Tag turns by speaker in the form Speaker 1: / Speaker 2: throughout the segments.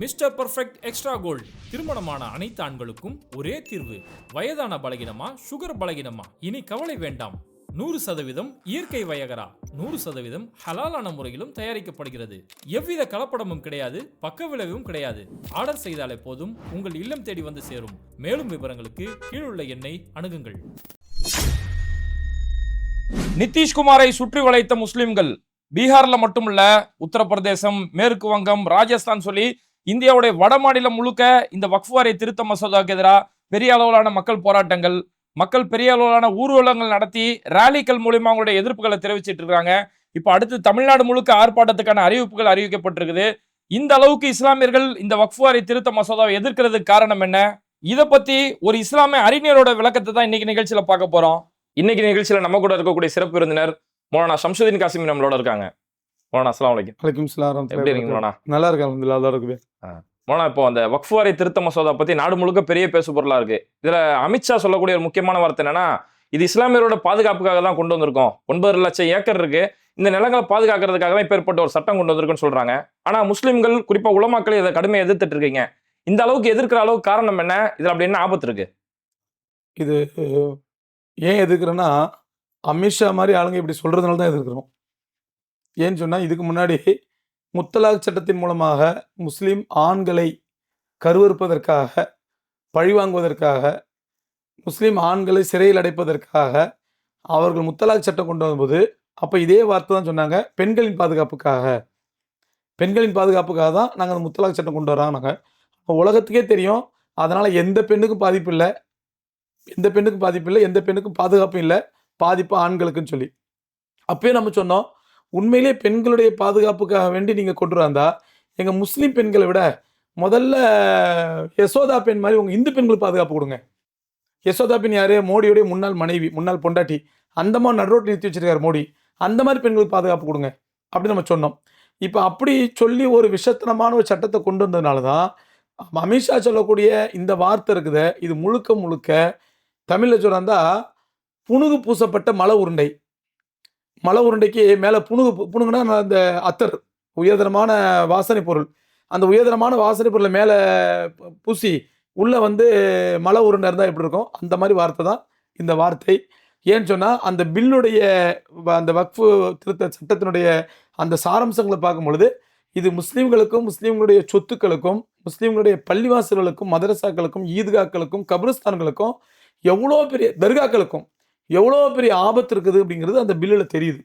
Speaker 1: Mister perfect extra gold. திருமணமான அனைத்து ஆண்களுக்கும் ஒரே தீர்வு. வயதான பலகினமா சுகர் பலகினமா? இனி கவலை வேண்டாம். நூறு சதவீதம் இயற்கை வயகரா. நூறு சதவீதம் ஹலாலான முறையிலும் தயாரிக்கப்படுகிறது. எவ்வித கலப்படமும் கிடையாது பக்க விளைவும் கிடையாது. ஆர்டர் செய்தாலே போதும் உங்கள் இல்லம் தேடி வந்து சேரும். மேலும் விவரங்களுக்கு கீழுள்ள எண்ணை அணுகுங்கள்.
Speaker 2: நிதிஷ்குமாரை சுற்றி வளைத்த முஸ்லிம்கள். பீகார்ல மட்டுமல்ல உத்தரப்பிரதேசம் மேற்கு வங்கம் ராஜஸ்தான் சொல்லி இந்தியாவுடைய வட மாநிலம் முழுக்க இந்த வக்ஃப் வாரிய திருத்த மசோதாவுக்கு எதிராக பெரிய அளவிலான மக்கள் போராட்டங்கள் மக்கள் பெரிய அளவிலான ஊர்வலங்கள் நடத்தி ரேலிகள் மூலியமா அவங்களுடைய எதிர்ப்புகளை தெரிவிச்சிட்டு இருக்காங்க. இப்போ அடுத்து தமிழ்நாடு முழுக்க ஆர்ப்பாட்டத்துக்கான அறிவிப்புகள் அறிவிக்கப்பட்டிருக்குது. இந்த அளவுக்கு இஸ்லாமியர்கள் இந்த வக்ஃப் திருத்த மசோதாவை எதிர்க்கிறதுக்கு காரணம் என்ன? இதை பத்தி ஒரு இஸ்லாமிய அறிஞரோட விளக்கத்தை தான் இன்னைக்கு நிகழ்ச்சியில பார்க்க போறோம். இன்னைக்கு நிகழ்ச்சியில நம்ம கூட இருக்கக்கூடிய சிறப்பு விருந்தினர் மோலானா சம்சுதீன் காசிமி நம்மளோட இருக்காங்க. மோலானா அஸ்லாம் வலைக்கும்
Speaker 3: வலைக்கும் சலாம்
Speaker 2: எப்படி இருக்கீங்க மோலானா
Speaker 3: நல்லா இருக்கேன் அல்ஹம்துலில்லாஹ் நல்லா இருக்கு
Speaker 2: மோலானா இப்போ அந்த வக்ஃப் வாரிய திருத்த மசோதா பத்தி நாடு முழுக்க பெரிய பேசு பொருளா இருக்கு. இதுல அமித்ஷா சொல்லக்கூடிய ஒரு முக்கியமான வார்த்தை என்னன்னா இது இஸ்லாமியரோட பாதுகாப்புக்காக தான் கொண்டு வந்திருக்கோம். ஒன்பது லட்சம் ஏக்கர் இருக்கு. இந்த நிலங்களை பாதுகாக்கிறதுக்காக தான் இப்ப ஏற்பட்ட ஒரு சட்டம் கொண்டு வந்திருக்குன்னு சொல்றாங்க. ஆனா முஸ்லிம்கள் குறிப்பா உலமாக்கள் இதை கடுமையை எதிர்த்துட்டு இருக்கீங்க. இந்த அளவுக்கு எதிர்க்கிற அளவுக்கு காரணம் என்ன? இதுல அப்படி என்ன ஆபத்து இருக்கு?
Speaker 3: இது ஏன் எதுக்குறேன்னா அமித்ஷா மாதிரி ஆளுங்க இப்படி சொல்றதுனால தான் எதிர்க்கிறோம். ஏன்னு சொன்னால் இதுக்கு முன்னாடி முத்தலாக் சட்டத்தின் மூலமாக முஸ்லீம் ஆண்களை கருவறுப்பதற்காக பழிவாங்குவதற்காக முஸ்லீம் ஆண்களை சிறையில் அடைப்பதற்காக அவர்கள் முத்தலாக் சட்டம் கொண்டு வந்தபோது அப்போ இதே வார்த்தை தான் சொன்னாங்க பெண்களின் பாதுகாப்புக்காக. பெண்களின் பாதுகாப்புக்காக தான் நாங்கள் அந்த முத்தலாக் சட்டம் கொண்டு வரோம் நாங்கள் உலகத்துக்கே தெரியும் அதனால் எந்த பெண்ணுக்கும் பாதிப்பு இல்லை எந்த பெண்ணுக்கும் பாதிப்பு இல்லை எந்த பெண்ணுக்கும் பாதுகாப்பும் இல்லை பாதிப்பு ஆண்களுக்குன்னு சொல்லி. அப்பயே நம்ம சொன்னோம் உண்மையிலேயே பெண்களுடைய பாதுகாப்புக்காக வேண்டி நீங்கள் கொண்டு வந்தா எங்கள் முஸ்லீம் பெண்களை விட முதல்ல யசோதா பெண் மாதிரி உங்கள் இந்து பெண்களுக்கு பாதுகாப்பு கொடுங்க. யசோதா பெண் யாரு? மோடியுடைய முன்னாள் மனைவி முன்னாள் பொண்டாட்டி. அந்த மாதிரி நடுரோட்டு நிறுத்தி வச்சிருக்காரு மோடி. அந்த மாதிரி பெண்களுக்கு பாதுகாப்பு கொடுங்க அப்படி நம்ம சொன்னோம். இப்போ அப்படி சொல்லி ஒரு விஷத்தனமான ஒரு சட்டத்தை கொண்டு வந்ததுனால தான் அமித்ஷா சொல்லக்கூடிய இந்த வார்த்தை இருக்குது. இது முழுக்க முழுக்க தமிழில் சொல்றாந்தா புணுகு பூசப்பட்ட மலை உருண்டை. மலை உருண்டைக்கு மேலே புணுகு பூ- புணுகுனா அந்த அத்தர் உயர்தரமான வாசனை பொருள். அந்த உயர்தரமான வாசனை பொருளை மேலே பூசி உள்ளே வந்து மலை உருண்டை இருந்தால் எப்படி இருக்கும்? அந்த மாதிரி வார்த்தை தான் இந்த வார்த்தை. ஏன்னு சொன்னால் அந்த பில்லுடைய வ- அந்த வக்ஃபு திருத்த சட்டத்தினுடைய அந்த சாராம்சங்களை பார்க்கும் பொழுது இது முஸ்லீம்களுக்கும் முஸ்லீம்களுடைய சொத்துக்களுக்கும் முஸ்லீம்களுடைய பள்ளிவாசல்களுக்கும் மதரசாக்களுக்கும் ஈத்காக்களுக்கும் கபிரஸ்தான்களுக்கும் எவ்வளோ பெரிய தர்காக்களுக்கும் எவ்வளோ பெரிய ஆபத்து இருக்குது அப்படிங்கிறது அந்த பில்லில் தெரியுது.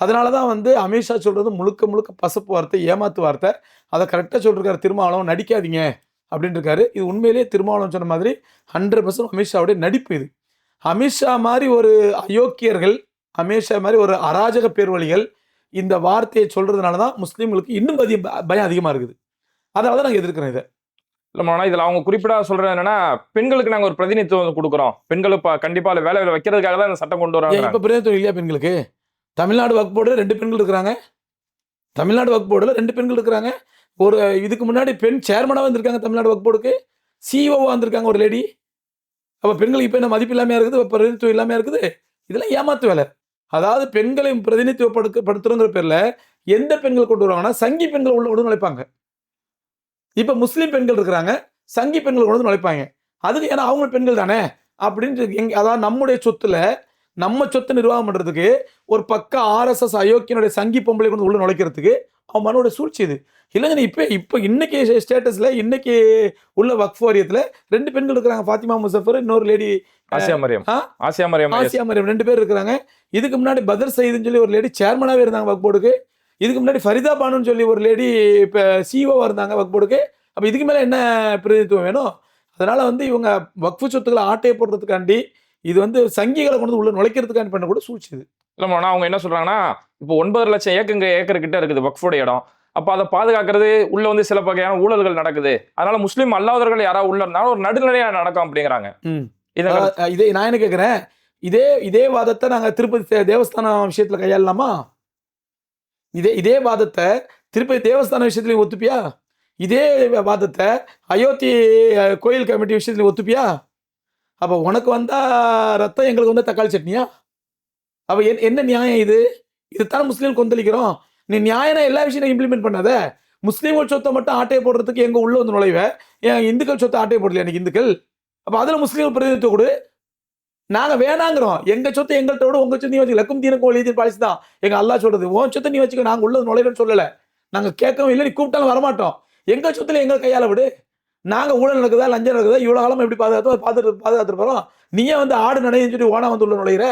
Speaker 3: அதனால தான் வந்து அமித்ஷா சொல்கிறது முழுக்க முழுக்க பசப்பு வார்த்தை ஏமாத்து வார்த்தை. அதை கரெக்டாக சொல்லிருக்காரு திருமாவளவன் நடிக்காதீங்க அப்படின்னு இது உண்மையிலேயே திருமாவளவன் சொன்ன மாதிரி ஹண்ட்ரட் பர்சன்ட் அமித்ஷாவுடைய நடிப்பு இது. அமித்ஷா மாதிரி ஒரு அயோக்கியர்கள் அமித்ஷா மாதிரி ஒரு அராஜக பேர்வழிகள் இந்த வார்த்தையை சொல்கிறதுனால தான் முஸ்லீம்களுக்கு இன்னும் அதிகம் பயம் அதிகமாக இருக்குது. அதனால தான் நாங்கள் எதிர்க்கிறோம் இதை.
Speaker 2: இல்ல இதில் அவங்க குறிப்பிடா சொல்கிறது என்னன்னா பெண்களுக்கு நாங்கள் ஒரு பிரதிநிதித்துவம் கொடுக்குறோம். பெண்கள் இப்போ கண்டிப்பாக வேலை வைக்கிறதுக்காக தான் இந்த சட்டம் கொண்டு வராங்க.
Speaker 3: இப்போ பிரதிநிதித்துவம் இல்லையா பெண்களுக்கு? தமிழ்நாடு வக் போர்டில் ரெண்டு பெண்கள் இருக்கிறாங்க. தமிழ்நாடு வக் போர்டில் ரெண்டு பெண்கள் இருக்கிறாங்க. ஒரு இதுக்கு முன்னாடி பெண் சேர்மனாக வந்திருக்காங்க தமிழ்நாடு வக் போர்டுக்கு. சிஓவாக வந்திருக்காங்க ஒரு லேடி அப்போ பெண்களுக்கு இப்போ என்ன மதிப்பு இல்லாமல் இருக்குது? இப்ப பிரதிநிதித்துவம் இல்லாமல் இருக்குது? இதெல்லாம் ஏமாத்து வேலை. அதாவது பெண்களை பிரதிநிதித்துவப்படுத்த படுத்துறோங்கிற பேரில் எந்த பெண்கள் கொண்டு வருவாங்கன்னா சங்கி பெண்கள் உள்ள உடனே நினைப்பாங்க இப்போ முஸ்லீம் பெண்கள் இருக்கிறாங்க சங்கி பெண்கள் கொண்டு வந்து நுழைப்பாங்க. அதுக்கு ஏன்னா அவங்க பெண்கள் தானே? அப்படின்ட்டு எங்க அதாவது நம்முடைய சொத்துல நம்ம சொத்தை நிர்வாகம் பண்றதுக்கு ஒரு பக்க ஆர்எஸ்எஸ் அயோக்கியனுடைய சங்கி பொம்பளை கொண்டு உள்ள நுழைக்கிறதுக்கு அவன் மனோட சூழ்ச்சி இது. இல்லைங்க இப்போ இப்போ இன்னைக்கு ஸ்டேட்டஸ்ல இன்னைக்கு உள்ள வக்ஃப் வாரியத்துல ரெண்டு பெண்கள் இருக்கிறாங்க. ஃபாத்திமா முசஃபர் இன்னொரு லேடி
Speaker 2: ஆசியா மரியம்? ஆசியா மரியம்
Speaker 3: ஆசியா மரியம் ரெண்டு பேர் இருக்கிறாங்க. இதுக்கு முன்னாடி பதர் சயீதுன்னு சொல்லி ஒரு லேடி சேர்மனாவே இருந்தாங்க வக் போர்டுக்கு. இதுக்கு முன்னாடி ஃபரிதா பானுன்னு சொல்லி ஒரு லேடி இப்போ சிஓவா இருந்தாங்க வக் போர்டுக்கு அப்போ இதுக்கு மேலே என்ன பிரதிநிதித்துவம் வேணும்? அதனால வந்து இவங்க வக்ஃபு சொத்துக்களை ஆட்டையை போடுறதுக்காண்டி இது வந்து சங்கிகளை கொண்டு வந்து உள்ள நுழைக்கிறதுக்காண்டி பண்ண கூட சூழ்ச்சி இது
Speaker 2: இல்ல மோனா அவங்க என்ன சொல்றாங்கன்னா இப்போ ஒன்பது லட்சம் ஏக்கங்க ஏக்கர் கிட்ட இருக்குது வக்ஃபோட இடம். அப்ப அதை பாதுகாக்கிறது உள்ள வந்து சில வகையான ஊழல்கள் நடக்குது. அதனால முஸ்லீம் அல்லாதவர்கள் யாராவது உள்ள இருந்தாலும் ஒரு நடுநிலையா நடக்கும் அப்படிங்கிறாங்க. இதை
Speaker 3: நான் என்ன கேட்குறேன் இதே இதே வாதத்தை நாங்கள் திருப்பதி தேவஸ்தானம் விஷயத்தில் கையாளலாமா? இதே இதே வாதத்தை திருப்பதி தேவஸ்தான விஷயத்துலையும் ஒத்துப்பியா? இதே வாதத்தை அயோத்தி கோயில் கமிட்டி விஷயத்துலையும் ஒத்துப்பியா? அப்போ உனக்கு வந்தால் ரத்தம் எங்களுக்கு வந்து தக்காளி சட்னியா? அப்போ என் என்ன நியாயம் இது? இதுதான் முஸ்லீம் கொந்தளிக்கிறோம். நீ நியாயம் எல்லா விஷயத்தையும் இம்ப்ளிமெண்ட் பண்ணாத. முஸ்லீம்கள் சொத்தை மட்டும் ஆட்டையை போடுறதுக்கு எங்கள் உள்ளே வந்து நுழைவ? ஏன் இந்துக்கள் சொத்தை ஆட்டையை போடலையா எனக்கு இந்துக்கள்? அப்போ அதில் முஸ்லீம்கள் பிரதிநிதித்துவம் கொடு. நாங்கள் வேணாங்கிறோம். எங்கள் சொத்தை எங்கள்கிட்ட விட உங்கள் சொத்தை நீ வச்சுக்க. லக்கும் தீனக்கும் ஒளியத்தின் பாலிசி தான். எங்கள் அல்லா சொல்கிறது உன் சொத்தை நீ வச்சுக்க நாங்கள் உள்ளது நுழைவேன்னு சொல்லலை. நாங்கள் கேட்கவும் இல்லை நீ கூப்பிட்டாலும் வரமாட்டோம். எங்கள் சொத்தில் எங்கள் கையால் விடு. நாங்கள் ஊழல் நடக்குதா லஞ்சம் நடக்குதா இவ்வளோ காலம் எப்படி பாதுகாத்தோம் பாதுகாத்து பாதுகாத்துட்டு போகிறோம் நீயே வந்து ஆடு நடைன்னு சொல்லி ஓனா வந்து உள்ள நுழையிற?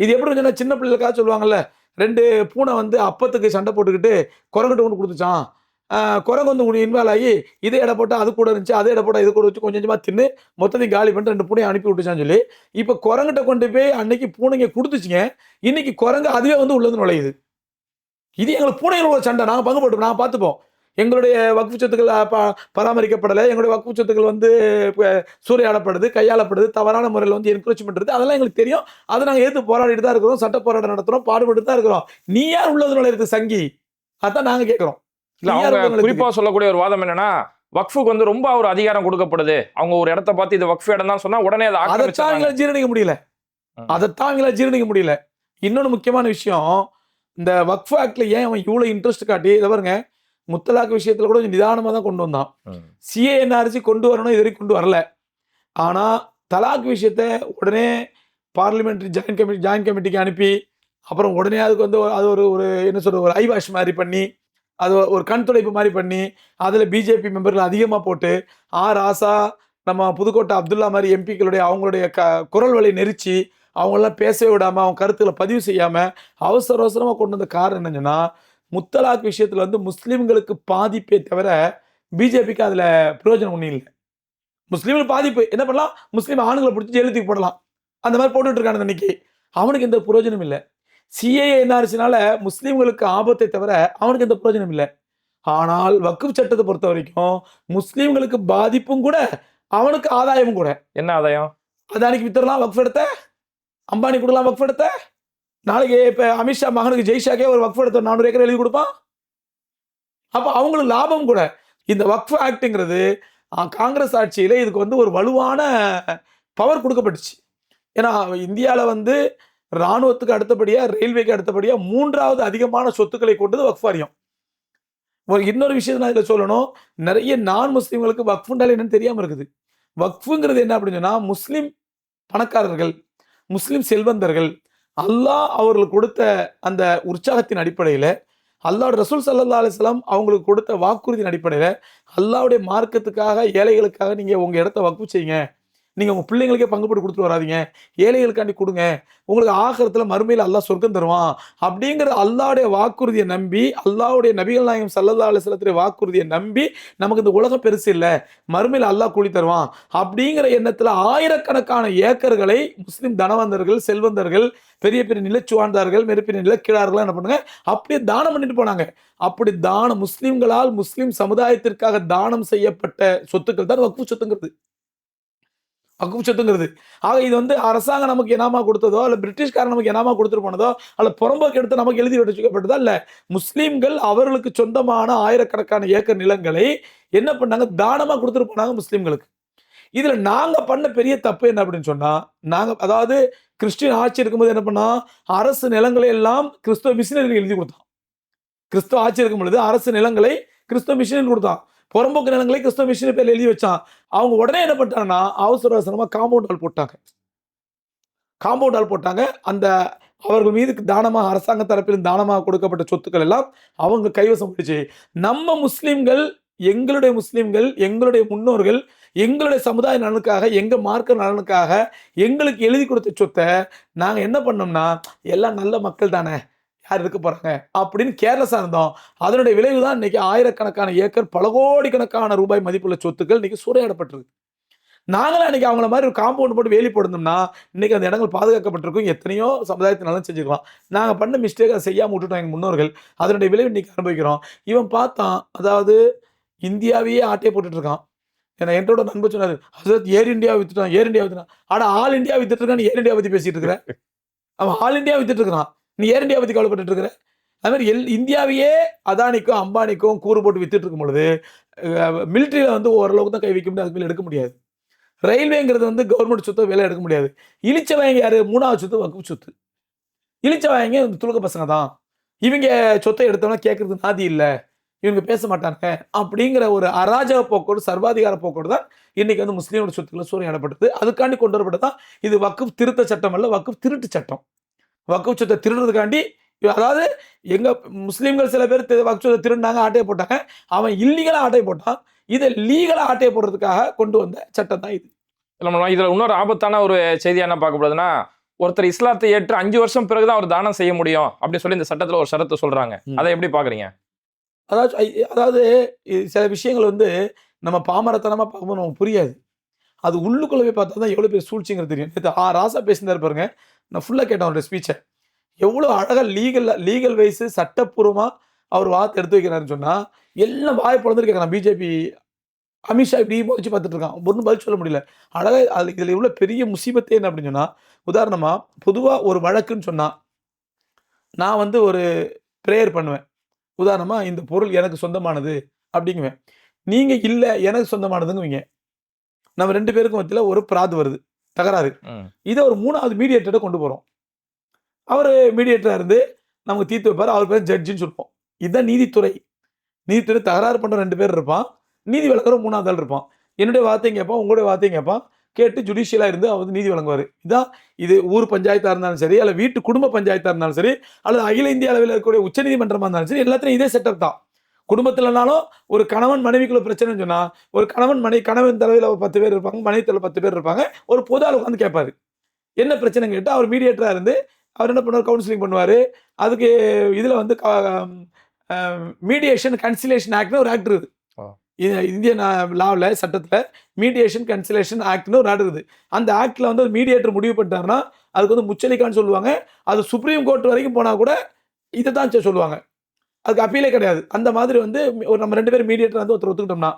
Speaker 3: இது எப்படி சொன்னால் சின்ன பிள்ளைகளுக்காக சொல்லுவாங்கல்ல ரெண்டு பூனை வந்து அப்பத்துக்கு சண்டை போட்டுக்கிட்டு குரங்கிட்ட கொண்டு கொடுத்துச்சான் குரங்கொந்து குரங்கு வந்து இன்வால்வ் ஆகி இதை இட போட்டால் அது கூட இருந்துச்சு அதை இட போட்டால் இது கூட வச்சு கொஞ்சம் கொஞ்சமாக தின்னு மொத்தத்தையும் காலி பண்ணிட்டு ரெண்டு பூனையை அனுப்பி விட்டுச்சான்னு சொல்லி இப்போ குரங்கிட்ட கொண்டு போய் அன்னைக்கு பூனைங்க கொடுத்துச்சுங்க இன்னைக்கு குரங்கு அதுவே வந்து உள்ளது நுழையுது. இது எங்களுக்கு பூனைகளோட சண்டை நாங்கள் பங்கு போட்டோம் நாங்கள் பார்த்துப்போம். எங்களுடைய வக்ஃபு சொத்துக்கள் ப- பராமரிக்கப்படலை எங்களுடைய வக்ஃபு சொத்துக்கள் வந்து சூறையாடப்படுது கையாளப்படுது தவறான முறையில் வந்து என்கரேஜ் பண்ணுறது அதெல்லாம் எங்களுக்கு தெரியும். அதை நாங்கள் எதிர்த்து போராடிட்டு தான் இருக்கிறோம் சட்ட போராட்டம் நடத்துகிறோம் பாடுபட்டு தான் இருக்கிறோம். நீ யார் உள்ளது நுழையிறது சங்கி? அதான் நாங்கள் கேட்குறோம்.
Speaker 2: இல்ல அவங்க குறிப்பா சொல்லக்கூடிய ஒரு வாதம் என்னன்னா வக்ஃபுக்கு வந்து ரொம்ப ஒரு அதிகாரம் கொடுக்கப்படுது அவங்க ஒரு இடத்த பார்த்து இது வக்ஃபு இடம் தான் சொன்னா உடனே அதை
Speaker 3: அதைத்தான். அவங்களால ஜீரணிக்க முடியல. அதைத்தான் அவங்களால ஜீரணிக்க முடியல இன்னொன்று முக்கியமான விஷயம் இந்த வக்ஃப் ஆக்ட்ல ஏன் அவன் இவ்வளோ இன்ட்ரெஸ்ட் காட்டி இதை பாருங்க முத்தலாக் விஷயத்துல கூட கொஞ்சம் நிதானமாக தான் கொண்டு வந்தான். சிஏஎன்ஆர்சி கொண்டு வரணும் இது வரைக்கும் கொண்டு வரல ஆனா தலாக் விஷயத்த உடனே பார்லிமெண்ட்ரி ஜாயின்ட் கமிட்டி ஜாயின்ட் கமிட்டிக்கு அனுப்பி அப்புறம் உடனே அதுக்கு வந்து அது ஒரு ஒரு என்ன சொல்ற ஒரு ஐவாஷ் மாதிரி பண்ணி அது ஒரு கண் துடைப்பு மாதிரி பண்ணி அதில் பிஜேபி மெம்பர்கள் அதிகமாக போட்டு ஆர் ஆசா நம்ம புதுக்கோட்டை அப்துல்லா மாதிரி எம்பிக்களுடைய அவங்களுடைய க குரல் வழி நெரிச்சு அவங்களெல்லாம் பேசவே விடாமல் அவங்க கருத்துக்களை பதிவு செய்யாமல் அவசர அவசரமாக கொண்டு வந்த காரணம் என்னென்னா முத்தலாக் விஷயத்தில் வந்து முஸ்லீம்களுக்கு பாதிப்பே தவிர பிஜேபிக்கு அதில் பிரயோஜனம் ஒன்றும் இல்லை. முஸ்லீம்களுக்கு பாதிப்பு என்ன பண்ணலாம்? முஸ்லீம் ஆணுங்களை பிடிச்சி ஜெயிலுக்கு போடலாம். அந்த மாதிரி போட்டுட்டு இருக்காங்க இன்னைக்கு. அவனுக்கு எந்த பிரயோஜனம் இல்லை. சிஏஏ என்ஆர்சினால முஸ்லீம்களுக்கு ஆபத்தை தவிர அவனுக்கு எந்த பிரயோஜனம் இல்லை. ஆனால் வக்குப் சட்டத்தை பொறுத்த வரைக்கும் முஸ்லீம்களுக்கு பாதிப்பும் கூட அவனுக்கு ஆதாயமும் கூட.
Speaker 2: என்ன ஆதாயம்?
Speaker 3: அதானிக்கு வித்துடலாம் வக்ஃப் எடுத்த? அம்பானி கொடுக்கலாம் வக்ஃப் எடுத்த? நாளைக்கு இப்போ அமித்ஷா மகனுக்கு ஜெய்ஷாக்கே ஒரு வக்ஃப் எடுத்த நானூறு ஏக்கர் எழுதி கொடுப்பான்? அப்போ அவங்களுக்கு லாபம் கூட. இந்த வக்ஃப் ஆக்ட்ங்கிறது காங்கிரஸ் ஆட்சியில் இதுக்கு வந்து ஒரு வலுவான பவர் கொடுக்கப்பட்டுச்சு. ஏன்னா இந்தியாவில் வந்து இராணுவத்துக்கு அடுத்தபடியாக ரயில்வேக்கு அடுத்தபடியாக மூன்றாவது அதிகமான சொத்துக்களை கொண்டது வக்ஃப் வாரியம் ஒரு இன்னொரு விஷயத்தை நான் இதில் சொல்லணும். நிறைய நான் முஸ்லீம்களுக்கு வக்ஃபுண்டால் என்னன்னு தெரியாமல் இருக்குது. வக்ஃபுங்கிறது என்ன அப்படின்னு சொன்னால் முஸ்லீம் பணக்காரர்கள் முஸ்லீம் செல்வந்தர்கள் அல்லாஹ் அவர்களுக்கு கொடுத்த அந்த உற்சாகத்தின் அடிப்படையில் அல்லாஹ் ரசூல் சல்லா அலிஸ்லாம் அவங்களுக்கு கொடுத்த வாக்குறுதியின் அடிப்படையில் அல்லாஹ்வுடைய மார்க்கத்துக்காக ஏழைகளுக்காக நீங்கள் உங்கள் இடத்த வக்ஃபு செய்யுங்க. நீங்கள் உங்கள் பிள்ளைங்களுக்கே பங்கு போட்டு கொடுத்துட்டு வராதீங்க. ஏழைகளுக்காண்டி கொடுங்க. உங்களுக்கு ஆகிறத்தில் மறுமையில் அல்லாஹ் சொர்க்கம் தருவான். அப்படிங்கிற அல்லாவுடைய வாக்குறுதியை நம்பி அல்லாவுடைய நபிகள் நாயகம் சல்லல்லா அலுவலத்துடைய வாக்குறுதியை நம்பி நமக்கு இந்த உலகம் பெருசு இல்லை. மறுமையில் அல்லாஹ் கூலி தருவான். அப்படிங்கிற எண்ணத்தில் ஆயிரக்கணக்கான ஏக்கர்களை முஸ்லீம் தனவந்தர்கள் செல்வந்தர்கள் பெரிய பெரிய நிலச்சுவாழ்ந்தார்கள் பெரிய நிலக்கீழார்கள் என்ன பண்ணுங்க? அப்படியே தானம் பண்ணிட்டு போனாங்க. அப்படி தானம் முஸ்லீம்களால் முஸ்லீம் சமுதாயத்திற்காக தானம் செய்யப்பட்ட சொத்துக்கள் தான் வக்கு சொத்துங்கிறது. அக்கும் சொத்துங்கிறது ஆக இது வந்து அரசாங்கம் நமக்கு இனாமா கொடுத்ததோ அல்ல பிரிட்டிஷ்காரன் நமக்கு இனாமா கொடுத்துட்டு போனதோ அல்ல புறம்போக்கு எடுத்து நமக்கு எழுதி வச்சுக்கப்பட்டதா இல்லை முஸ்லீம்கள் அவர்களுக்கு சொந்தமான ஆயிரக்கணக்கான ஏக்கர் நிலங்களை என்ன பண்ணாங்க? தானமாக கொடுத்துட்டு போனாங்க முஸ்லீம்களுக்கு. இதில் நாங்கள் பண்ண பெரிய தப்பு என்ன அப்படின்னு சொன்னால் நாங்கள் அதாவது கிறிஸ்டின் ஆட்சி இருக்கும்போது என்ன பண்ணோம்? அரசு நிலங்களை எல்லாம் கிறிஸ்துவ மிஷினரிகள் எழுதி கொடுத்தான் கிறிஸ்துவ ஆட்சி இருக்கும் பொழுது அரசு நிலங்களை கிறிஸ்துவ மிஷினரி கொடுத்தான் புறம்போக்கு நிலங்களே கிறிஸ்தவ மிஷினரி பேர் எழுதி வச்சான். அவங்க உடனே என்ன பண்ணிட்டாங்கன்னா அவசர அவசரமாக காம்பவுண்ட் ஆல் போட்டாங்க. காம்பவுண்ட் ஆல் போட்டாங்க. அந்த அவர்கள் மீது தானமாக அரசாங்க தரப்பில் தானமாக கொடுக்கப்பட்ட சொத்துக்கள் எல்லாம் அவங்க கைவசம் போயிடுச்சு. நம்ம முஸ்லீம்கள் எங்களுடைய முஸ்லீம்கள் எங்களுடைய முன்னோர்கள் எங்களுடைய சமுதாய நலனுக்காக எங்கள் மார்க்க நலனுக்காக எங்களுக்கு எழுதி கொடுத்த சொத்தை நாங்கள் என்ன பண்ணோம்னா எல்லாம் நல்ல மக்கள் தானே. யார் இருக்க போறாங்க? அப்படின்னு கேர்லெஸ்ஸாக இருந்தோம் அதனுடைய விளைவு தான் இன்னைக்கு ஆயிரக்கணக்கான ஏக்கர் பல கோடிக்கணக்கான ரூபாய் மதிப்புள்ள சொத்துக்கள் இன்னைக்கு சூறையாடப்பட்டிருக்கு. நாங்களும் அன்றைக்கி அவங்கள மாதிரி ஒரு காம்பவுண்ட் போட்டு வேலி போட்டிருந்தோம்னா இன்னைக்கு அந்த இடங்கள் பாதுகாக்கப்பட்டிருக்கும். எத்தனையோ சமுதாயத்தை செஞ்சுக்கலாம். நாங்கள் பண்ண மிஸ்டேக் அதை செய்யாமல் விட்டுட்டோம் எங்கள் முன்னோர்கள். அதனுடைய விளைவு இன்னைக்கு அனுபவிக்கிறோம். இவன் பார்த்தான் அதாவது இந்தியாவையே ஆட்டையை போட்டுட்டு இருக்கான் ஏன்னா என்னோட நண்பர் சொன்னார் ஹசரத் ஏர் இந்தியா வித்துட்டான் ஏர் இந்தியா வித்துட்டான். ஆனால் ஆல் இந்தியா வித்துட்டு இருக்கான்னு ஏர் இந்தியா பற்றி பேசிட்டு இருக்கிறேன் அவன் ஆல் இந்தியா வித்துட்டு இருக்கிறான். நீ ஏர் இந்தியா பற்றி கவலைப்பட்டு இருக்கிற? அது மாதிரி எல் இந்தியாவையே அதானிக்கும் அம்பானிக்கும் கூறு போட்டு வித்துட்டு இருக்கும் பொழுது மிலிட்ரியில் வந்து ஓரளவுக்கு தான் கை வைக்க முடியும் அதுக்கு மேலே எடுக்க முடியாது. ரயில்வேங்கிறது வந்து கவர்மெண்ட் சொத்தை வேலை எடுக்க முடியாது. இழிச்சவாயங்க யார்? மூணாவது சொத்து வகுப்பு சொத்து. இழிச்சவாயங்க இந்த துளுக்க பசங்க தான். இவங்க சொத்தை எடுத்தோம்னா கேட்குறது நாதி இல்லை. இவங்க பேச மாட்டாங்க அப்படிங்கிற ஒரு அராஜக போக்கோடு சர்வாதிகார போக்கோடு தான் இன்னைக்கு வந்து முஸ்லீமோட சொத்துக்களை சூறையாடப்பட்டது. அதுக்காண்டி கொண்டு வரப்பட்டது தான் இது வக்குப் திருத்த சட்டம் அல்ல வக்குப் திருட்டு சட்டம். சொத்தை திருடுறதுக்காண்டி அதாவது எங்க முஸ்லீம்கள் சில பேர் வக்ஃப் சொத்தை திருடினாங்க ஆட்டையை போட்டாங்க. அவன் இல்லீகலா ஆட்டையை போட்டான். இதை லீகலா ஆட்டையை போடுறதுக்காக கொண்டு வந்த சட்டம் தான் இது.
Speaker 2: நம்ம இதுல இன்னொரு ஆபத்தான ஒரு செய்தியா என்ன பார்க்கப்படுதுன்னா ஒருத்தர் இஸ்லாத்தை ஏற்று அஞ்சு வருஷம் பிறகுதான் அவர் தானம் செய்ய முடியும் அப்படின்னு சொல்லி இந்த சட்டத்துல ஒரு ஷரத்து சொல்றாங்க.
Speaker 3: ம்.
Speaker 2: அதை எப்படி பாக்குறீங்க
Speaker 3: அதாவது அதாவது சில விஷயங்கள் வந்து நம்ம பாமரத்தனமா பார்க்கும்போது நமக்கு புரியாது. அது உள்ளுக்குள்ள போய் பார்த்தா தான் எவ்வளோ பேர் சூழ்ச்சிங்கிறது தெரியும். நேற்று ஆ ராசா பேசினார் பாருங்க. நான் ஃபுல்லாக கேட்டேன் அவருடைய ஸ்பீச்சை எவ்வளோ அழகாக லீகல் லீகல் வைஸ் சட்டப்பூர்வமாக அவர் வார்த்தை எடுத்து வைக்கிறாருன்னு சொன்னால் எல்லாம் வாய் பிறந்து கேட்குறான் பிஜேபி அமித்ஷா இப்படி முயற்சி பார்த்துட்டு இருக்கான். ஒன்றும் பதில் சொல்ல முடியல. அழகாக அது இதில் இவ்வளோ பெரிய முசீபத்தே என்ன அப்படின்னு சொன்னால் உதாரணமாக பொதுவாக ஒரு வழக்குன்னு சொன்னால் நான் வந்து ஒரு ப்ரேயர் பண்ணுவேன். உதாரணமாக இந்த பொருள் எனக்கு சொந்தமானது அப்படிங்குவேன். நீங்கள் இல்லை எனக்கு சொந்தமானதுங்குவீங்க. நம்ம ரெண்டு பேருக்கும் மத்தியில் ஒரு பிராது வருது. தகராறு. இதை ஒரு மூணாவது மீடியேட்டரை கொண்டு போகிறோம் அவர் மீடியேட்டராக இருந்து நமக்கு தீர்த்து வைப்பார். அவர் பேர் ஜட்ஜின்னு சொல்லுவோம். இதுதான் நீதித்துறை. நீதித்துறை தகராறு பண்ணுற ரெண்டு பேர் இருப்பான். நீதி வழங்குற மூணாவது ஆள் இருப்பான். என்னுடைய வார்த்தையும் கேட்பான் உங்களுடைய வார்த்தையும் கேட்பான். கேட்டு ஜுடிஷியலாக இருந்து அவர் வந்து நீதி வழங்குவார். இதான் இது ஊர் பஞ்சாயத்தாக இருந்தாலும் சரி அல்ல வீட்டு குடும்ப பஞ்சாயத்தாக இருந்தாலும் சரி அல்லது அகில இந்திய அளவில் இருக்கக்கூடிய உச்சநீதிமன்றமாக இருந்தாலும் சரி எல்லாத்துலையும் இதே செட்டப் தான். குடும்பத்திலனாலும் ஒரு கணவன் மனைவிக்குள்ள பிரச்சனைன்னு சொன்னா ஒரு கணவன் மனைவி கணவன் தலைவில் ஒரு பத்து பேர் இருப்பாங்க மனைவி தலைவில் பத்து பேர் இருப்பாங்க ஒரு பொது ஆள் உட்காந்து கேட்பாரு என்ன பிரச்சனை கேட்டு அவர் மீடியேட்டராக இருந்து அவர் என்ன பண்ணுவார்? கவுன்சிலிங் பண்ணுவார். அதுக்கு இதில் வந்து மீடியேஷன் கன்சிலேஷன் ஆக்ட்னு ஒரு ஆக்ட் இருக்குது. இந்திய லாவில் சட்டத்தில் மீடியேஷன் கன்சிலேஷன் ஆக்ட்னு ஒரு ஆக்ட் இருக்குது. அந்த ஆக்டில் வந்து மீடியேட்டர் முடிவு பண்ணிட்டாருன்னா அதுக்கு வந்து முச்சலிக்கான்னு சொல்லுவாங்க. அது சுப்ரீம் கோர்ட் வரைக்கும் போனால் கூட இதை தான் சொல்லுவாங்க. அதுக்கு அப்பீலே கிடையாது. அந்த மாதிரி வந்து ஒரு நம்ம ரெண்டு பேரும் மீடியேட்டர் வந்து ஒருத்தர் ஒத்துக்கிட்டோம்னா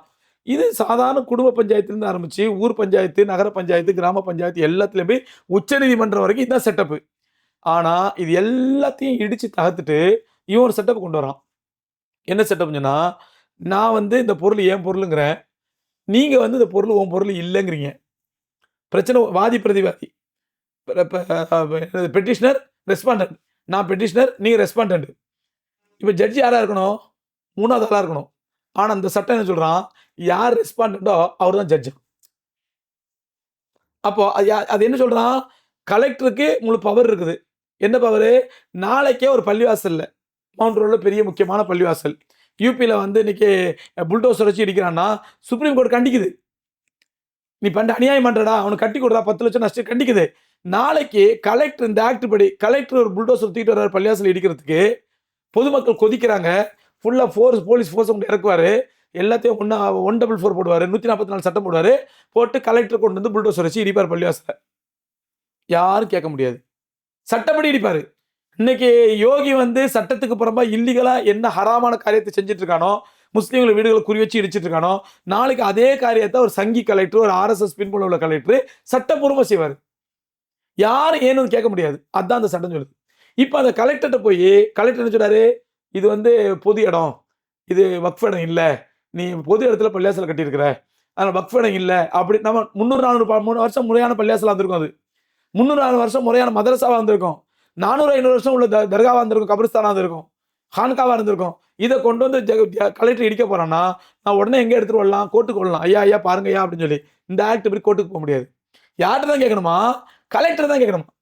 Speaker 3: இது சாதாரண குடும்ப பஞ்சாயத்துலேருந்து ஆரம்பித்து ஊர் பஞ்சாயத்து நகர பஞ்சாயத்து கிராம பஞ்சாயத்து எல்லாத்துலேயுமே உச்சநீதிமன்றம் வரைக்கும் இதுதான் செட்டப்பு ஆனால் இது எல்லாத்தையும் இடித்து தகர்த்துட்டு இவன் ஒரு செட்டப் கொண்டு வரான். என்ன செட்டப் சொன்னால் நான் வந்து இந்த பொருள் என் பொருளுங்கிறேன். நீங்கள் வந்து இந்த பொருள் உன் பொருள் இல்லைங்கிறீங்க. பிரச்சனை வாதி பிரதிவாதி. பெட்டிஷனர் ரெஸ்பாண்டன்ட் நான் பெட்டிஷனர் நீங்கள் ரெஸ்பாண்டன்ட் இப்போ ஜட்ஜி யாராக இருக்கணும்? மூணாவது ஆளாக இருக்கணும். ஆனால் அந்த சட்டம் என்ன சொல்கிறான் யார் ரெஸ்பாண்டோ அவர் தான் ஜட்ஜு அப்போ அது யா- அது என்ன சொல்கிறான் கலெக்டருக்கு உங்களுக்கு பவர் இருக்குது. என்ன பவர் நாளைக்கே ஒரு பள்ளிவாசல்ல. மவுண்ட் ரோடில் பெரிய முக்கியமான பள்ளிவாசல். யூபியில் வந்து இன்றைக்கி புல்டோசர் வச்சு இடிக்கிறான்னா சுப்ரீம் கோர்ட் கண்டிக்குது. நீ பண்ண அநியாயம் பண்ணுறடா அவனுக்கு கட்டி கொடுறா. பத்து லட்சம் நஷ்டம் கண்டிக்குது. நாளைக்கு கலெக்டர் இந்த ஆக்ட் படி கலெக்டர் ஒரு புல்டோசர் தூக்கிட்டு வர்றாரு பள்ளிவாசல் இடிக்கிறதுக்கு பொதுமக்கள் கொதிக்கிறாங்க. ஃபுல்லாக ஃபோர்ஸ் போலீஸ் ஃபோர்ஸ் கொண்டு இறக்குவார். எல்லாத்தையும் ஒன்றா ஒன் டபுள் ஃபோர் போடுவார். நூற்றி நாற்பத்தி நாலு சட்டம் போடுவார். போட்டு கலெக்டர் கொண்டு வந்து புல்டோசர் வச்சு இடிப்பார் பள்ளிவாசலை. யாரும் கேட்க முடியாது. சட்டப்படி இடிப்பார். இன்னைக்கு யோகி வந்து சட்டத்துக்கு புறம்பா இல்லீகலாக என்ன ஹராமான காரியத்தை செஞ்சுட்டு இருக்கானோ முஸ்லீம்கள் வீடுகளை குறி வச்சு இடிச்சிட்டு இருக்கானோ நாளைக்கு அதே காரியத்தை ஒரு சங்கி கலெக்டர் ஒரு ஆர்எஸ்எஸ் பின்புல உள்ள கலெக்டர் சட்டப்பூர்வமாக செய்வார். யாரும் ஏன்னு கேட்க முடியாது. அதான் அந்த சட்டம் சொல்லுது. இப்போ அந்த கலெக்டர்கிட்ட போய் கலெக்டர் என்ன சொல்றாரு இது வந்து பொது இடம். இது வக்ஃப் இடம் இல்லை. நீ பொது இடத்துல பள்ளியாசலை கட்டியிருக்கிற. அதனால் வக்ஃப் இடம் இல்லை. அப்படி நம்ம முந்நூறு நானூறு ப- மூணு வருஷம் முறையான பள்ளியாசலாக வந்திருக்கும் அது. முந்நூறு நானூறு வருஷம் முறையான மதரசாவாக வந்திருக்கும். நானூறு ஐநூறு வருஷம் உள்ள த- இருந்திருக்கும் கபிரிஸ்தானாக இருந்திருக்கும் ஹான்காவாக இருந்திருக்கும் இதை கொண்டு வந்து கலெக்டர் இடிக்க போகிறேன்னா நான் உடனே எங்கே எடுத்துகிட்டு வரலாம்? கோர்ட்டுக்கு வரலாம். ஐயா ஐயா பாருங்க ஐயா அப்படின்னு சொல்லி இந்த ஆக்ட் இப்படி கோர்ட்டுக்கு போக முடியாது. யார்கிட்ட தான் கேட்கணுமா? கலெக்டர் தான் கேட்கணுமா?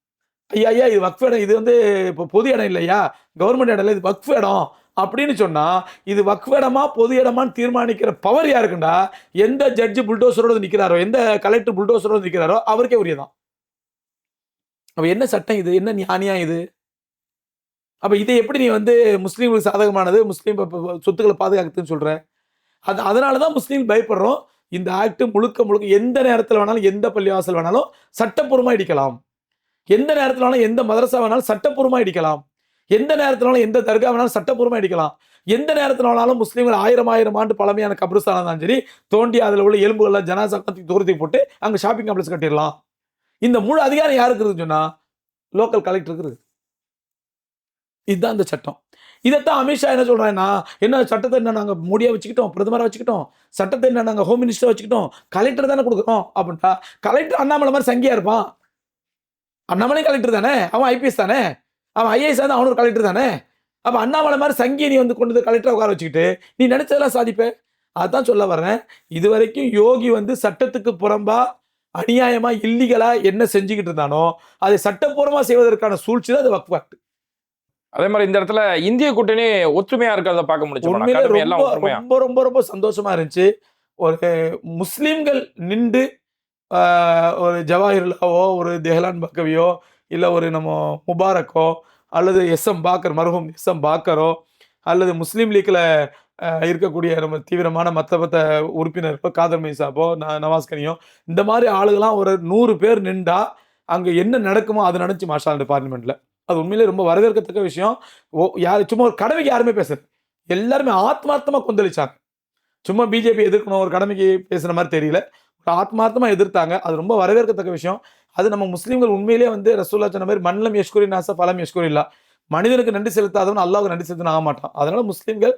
Speaker 3: ஐயா ஐயா இது வக்ஃப் இடம். இது வந்து இப்போ பொது இடம் இல்லையா? கவர்மெண்ட் இடம் இல்லை இது வக்ஃப் இடம் அப்படின்னு சொன்னால் இது வக்ஃப் இடமா பொது இடமான்னு தீர்மானிக்கிற பவர் யாருக்குண்டா? எந்த ஜட்ஜு புல்டோசரோடு நிற்கிறாரோ எந்த கலெக்டர் புல்டோசரோடு நிற்கிறாரோ அவருக்கே உரியதான். அப்போ என்ன சட்டம் இது? என்ன நியாயம் இது? அப்போ இதை எப்படி நீ வந்து முஸ்லீம்களுக்கு சாதகமானது முஸ்லீம் சொத்துக்களை பாதுகாக்குதுன்னு சொல்கிற அது அதனால தான் முஸ்லீம் பயப்படுறோம். இந்த ஆக்ட் முழுக்க முழுக்க எந்த நேரத்தில் வேணாலும் எந்த பள்ளிவாசல் வேணாலும் சட்டப்பூர்வமாக இடிக்கலாம். எந்த நேரத்தில் வேணாலும் எந்த மதரசா வேணாலும் சட்டப்பூர்வமாக இடிக்கலாம். எந்த நேரத்தில் எந்த தர்கா வேணாலும் சட்டப்பூர்வமாக இடிக்கலாம். எந்த நேரத்தில் வேணாலும் முஸ்லீம்கள் ஆயிரம் ஆயிரம் ஆண்டு பழமையான கபிரஸ்தானம் இருந்தாலும் சரி தோண்டி அதில் உள்ள எலும்புகள்லாம் ஜனாசா தூக்கி தூரத்தை போட்டு அங்கே ஷாப்பிங் காம்ப்ளெக்ஸ் கட்டிடலாம். இந்த முழு அதிகாரம் யாருக்கு இருக்குதுன்னு சொன்னா லோக்கல் கலெக்டருக்கு இருக்குது. இதுதான் இந்த சட்டம். இதைத்தான் அமித்ஷா என்ன சொல்கிறேன்னா என்ன சட்டத்தை என்ன நாங்கள் மோடியாக வச்சுக்கிட்டோம் பிரதமராக வச்சுக்கிட்டோம் சட்டத்தை என்ன நாங்கள் ஹோம் மினிஸ்டர் வச்சுக்கிட்டோம் கலெக்டர் தானே கொடுக்குறோம் அப்படின்ட்டா. கலெக்டர் அண்ணாமலை மாதிரி சங்கியாக இருப்பான். அண்ணாமலை கலெக்டர் தானே? அவன் ஐபிஎஸ் தானே? அவன் ஐஏஎஸ் தானே அவனும் கலெக்டர் தானே? அப்ப அண்ணாமலை மாதிரி சங்கியை நீ வந்து கொண்டு வந்து கலெக்டரா உட்கார வச்சுக்கிட்டு நீ நினைச்சதெல்லாம் சாதிப்ப? அதான் சொல்ல வர்றேன். இது வரைக்கும் யோகி வந்து சட்டத்துக்கு புறம்பா அநியாயமா இல்லீகலா என்ன செஞ்சுக்கிட்டு இருந்தானோ அதை சட்டப்பூர்வமா செய்வதற்கான சூழ்ச்சி தான் அது வக்ஃப் ஆக்ட்
Speaker 2: அதே மாதிரி இந்த இடத்துல இந்திய கூட்டணி ஒற்றுமையா இருக்கிறத பார்க்க எல்லாம்
Speaker 3: ரொம்ப ரொம்ப ரொம்ப ரொம்ப சந்தோஷமா இருந்துச்சு. ஒரு முஸ்லிம்கள் நின்று ஒரு ஜவாஹிர்லாவோ ஒரு தெஹ்லான் பக்கவியோ இல்லை ஒரு நம்ம முபாரக்கோ அல்லது எஸ் எம் பாக்கர் மருகும் எஸ் எம் பாக்கரோ அல்லது முஸ்லீம் லீக்கில் இருக்கக்கூடிய நம்ம தீவிரமான மற்ற மற்ற உறுப்பினர்களோ காதர் மைசாப்போ நவாஸ்கனியோ நவாஸ் கனியோ இந்த மாதிரி ஆளுகளாம் ஒரு நூறு பேர் நின்றா அங்கே என்ன நடக்குமோ அது நடந்துச்சு மாஷால் டிபார்ட்மெண்ட்டில் அது உண்மையிலே ரொம்ப வரவேற்கத்தக்க விஷயம். ஓ யார் சும்மா ஒரு கடமைக்கு யாருமே பேசுறது எல்லாருமே ஆத்மார்த்தமாக கொந்தளிச்சாங்க. சும்மா பிஜேபி எதிர்க்கணும் ஒரு கடமைக்கு பேசுன மாதிரி தெரியல. ஆத்மார்த்தமாக எதிர்த்தாங்க. அது ரொம்ப வரவேற்கத்தக்க விஷயம். அது நம்ம முஸ்லீம்கள் உண்மையிலேயே வந்து ரசூல்லா சொன்ன மாதிரி மண்லம் யஷ்குரி நாச பலம் யஷ்குரி இல்லா. மனிதனுக்கு நன்றி செலுத்தாதவன் அல்லாவுக்கு நன்றி செலுத்தணும் ஆக மாட்டான். அதனால முஸ்லீம்கள்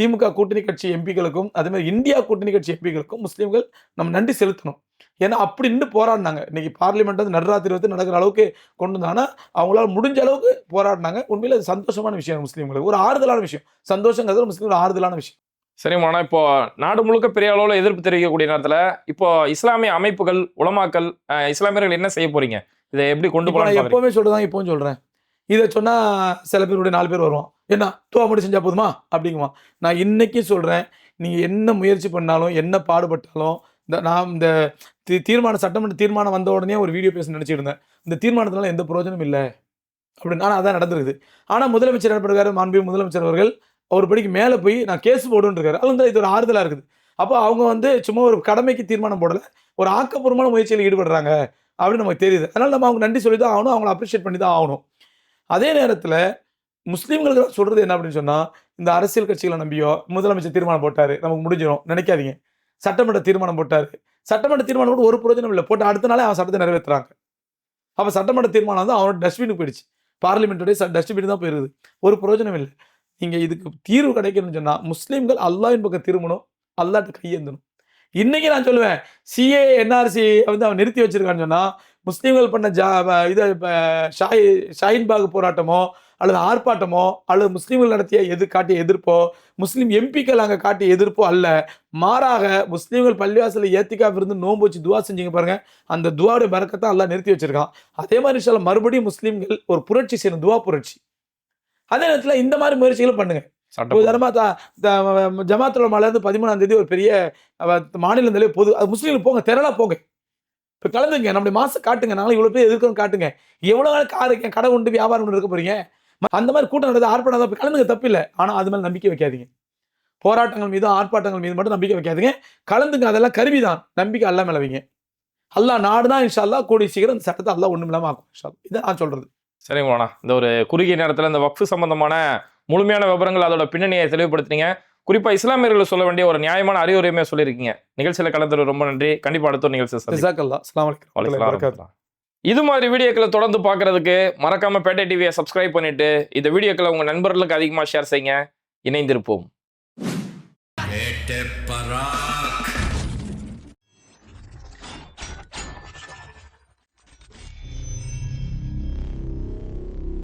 Speaker 3: திமுக கூட்டணி கட்சி எம்பிகளுக்கும் அதேமாதிரி இந்தியா கூட்டணி கட்சி எம்பிகளுக்கும் முஸ்லீம்கள் நம்ம நன்றி செலுத்தணும். ஏன்னா அப்படி நின்று போராடினாங்க. இன்னைக்கு பார்லிமெண்ட் வந்து நடராத்திரி வந்து நடக்கிற அளவுக்கு கொண்டு வந்தாங்கன்னா அவங்களால முடிஞ்ச அளவுக்கு போராடினாங்க. உண்மையில் அது சந்தோஷமான விஷயம் முஸ்லீம்களுக்கு. ஒரு ஆறுதலான விஷயம். சந்தோஷங்கிறது முஸ்லீம்கள் ஆறுதலான விஷயம்.
Speaker 2: சரிம்மாண்ணா இப்போ நாடு முழுக்க பெரிய அளவில் எதிர்ப்பு தெரிவிக்கக்கூடிய நேரத்துல இப்போ இஸ்லாமிய அமைப்புகள் உலமாக்கல் இஸ்லாமியர்கள் என்ன செய்ய போறீங்க? இதை எப்படி கொண்டு போகலாம்
Speaker 3: எப்பவுமே சொல்றதான் இப்பவும் சொல்றேன். இதை சொன்னா சில பேருடைய நாலு பேர் வருவான். என்ன துவா மட்டும் செஞ்சா போதுமா? அப்படிங்குவான். நான் இன்னைக்கு சொல்றேன் நீங்க என்ன முயற்சி பண்ணாலும் என்ன பாடுபட்டாலும் இந்த நான் இந்த தீர்மானம் சட்டமன்ற தீர்மானம் வந்த உடனே ஒரு வீடியோ பேச நினைச்சிட்டு இருந்தேன். இந்த தீர்மானத்தினால எந்த பிரயோஜனம் இல்லை. அப்படின்னு ஆனால் அதான் நடந்திருக்குது. ஆனால் முதலமைச்சர் பண்ணுறாரு மாண்பு முதலமைச்சர் அவர்கள் ஒரு படிக்கு மேலே போய் நான் கேஸ் போடுன்றிருக்காரு. அது வந்து இது ஒரு ஆறுதலாக இருக்குது. அப்போ அவங்க வந்து சும்மா ஒரு கடமைக்கு தீர்மானம் போடலை. ஒரு ஆக்கப்பூர்வமான முயற்சியில் ஈடுபடுறாங்க அப்படின்னு நமக்கு தெரியுது. அதனால் நம்ம அவங்க நன்றி சொல்லி தான் ஆகணும். அவங்கள அப்ரிஷியேட் பண்ணி தான் ஆகணும். அதே நேரத்தில் முஸ்லீம்களுக்கு சொல்கிறது என்ன அப்படின்னு சொன்னால் இந்த அரசியல் கட்சிகளை நம்பியோ முதலமைச்சர் தீர்மானம் போட்டார் நமக்கு முடிஞ்சிடும் நினைக்காதீங்க. சட்டமன்ற தீர்மானம் போட்டார். சட்டமன்ற தீர்மானம் கூட ஒரு பிரயோஜனம் இல்லை. போட்டு அடுத்த நாளே அவன் சட்டத்தை நிறைவேற்றுறாங்க அப்போ சட்டமன்ற தீர்மானம் வந்து அவனோட டஸ்ட்பினுக்கு போயிடுச்சு. பார்லிமெண்ட்டுடைய டஸ்ட்பின் தான் போயிருது. ஒரு பிரயோஜனம் இல்லை. நீங்கள் இதுக்கு தீர்வு கிடைக்கணும்னு சொன்னால் முஸ்லீம்கள் அல்லாவின் பக்கம் திரும்பணும் அல்லாட்ட கையேந்தணும். இன்னைக்கு நான் சொல்லுவேன் சிஏ என்ஆர்சி வந்து அவன் நிறுத்தி வச்சிருக்கான்னு சொன்னால் முஸ்லீம்கள் பண்ண ஜா இது ஷாய் ஷாயின்பாக் போராட்டமோ அல்லது ஆர்ப்பாட்டமோ அல்லது முஸ்லீம்கள் நடத்திய எது காட்டிய எதிர்ப்போ முஸ்லீம் எம்பிக்கள் அங்கே காட்டிய எதிர்ப்போ அல்ல மாறாக முஸ்லீம்கள் பள்ளிவாசலில் ஏத்திக்கா இருந்து நோன்பு வச்சு துவா செஞ்சுங்க பாருங்க அந்த துவாவுடைய பறக்கத்தை எல்லாம் நிறுத்தி வச்சிருக்கான். அதே மாதிரி சொல்ல மறுபடியும் முஸ்லீம்கள் ஒரு புரட்சி செய்யணும் துவா புரட்சி. அதே நேரத்தில் இந்த மாதிரி முயற்சிகளும் பண்ணுங்க.
Speaker 2: சட்டம்
Speaker 3: உதாரணமா த- த- ஜமாத்துல் இருந்து பதிமூணாம் தேதி ஒரு பெரிய அவ- மாநில தலைவர் பொது அது முஸ்லீம்கள் போங்க திரளா போங்க. இப்போ கலந்துங்க நம்முடைய மாசம் காட்டுங்க நாளைக்கு இவ்வளோ பேர் எதிர்க்கணும் காட்டுங்க. எவ்வளோ நாள் கார் கடை உண்டு வியாபாரம் உண்டு இருக்க போறீங்க? அந்த மாதிரி கூட்டம் நடந்தது ஆர்ப்பாட்டம் நடந்தது, கலந்துங்க தப்பு இல்லை. ஆனால் அது மேலே நம்பிக்கை வைக்காதீங்க. போராட்டங்கள் மீதும் ஆர்ப்பாட்டங்கள் மீது மட்டும் நம்பிக்கை வைக்காதீங்க. கலந்துங்க அதெல்லாம் கருவி தான். நம்பிக்கை அல்ல மேல வைங்க. அல்லாஹ் நாடு தான் இன்ஷா அல்லாஹ் கூடிய சீக்கிரம் இந்த சட்டத்தை அல்லாஹ் ஒன்றும் இல்லாமல் ஆக்கும் இன்ஷா. இதான் நான்
Speaker 2: சரிங்கண்ணா இந்த ஒரு குறுகிய நேரத்துல இந்த வக்ஃபு சம்பந்தமான முழுமையான விவரங்கள் அதோட பின்னணியை தெளிவுபடுத்துனீங்க. குறிப்பா இஸ்லாமியர்கள் சொல்ல வேண்டிய ஒரு நியாயமான அறிவுரையுமே சொல்லியிருக்கீங்க. நிகழ்ச்சியில கலந்துரு ரொம்ப நன்றி. கண்டிப்பா அடுத்த நிகழ்ச்சி. இது மாதிரி வீடியோக்களை தொடர்ந்து பார்க்கறதுக்கு மறக்காம பேட்டை டிவியை சப்ஸ்கிரைப் பண்ணிட்டு இந்த வீடியோக்களை உங்க நண்பர்களுக்கு அதிகமாக ஷேர் செய்யுங்க. இணைந்திருப்போம்.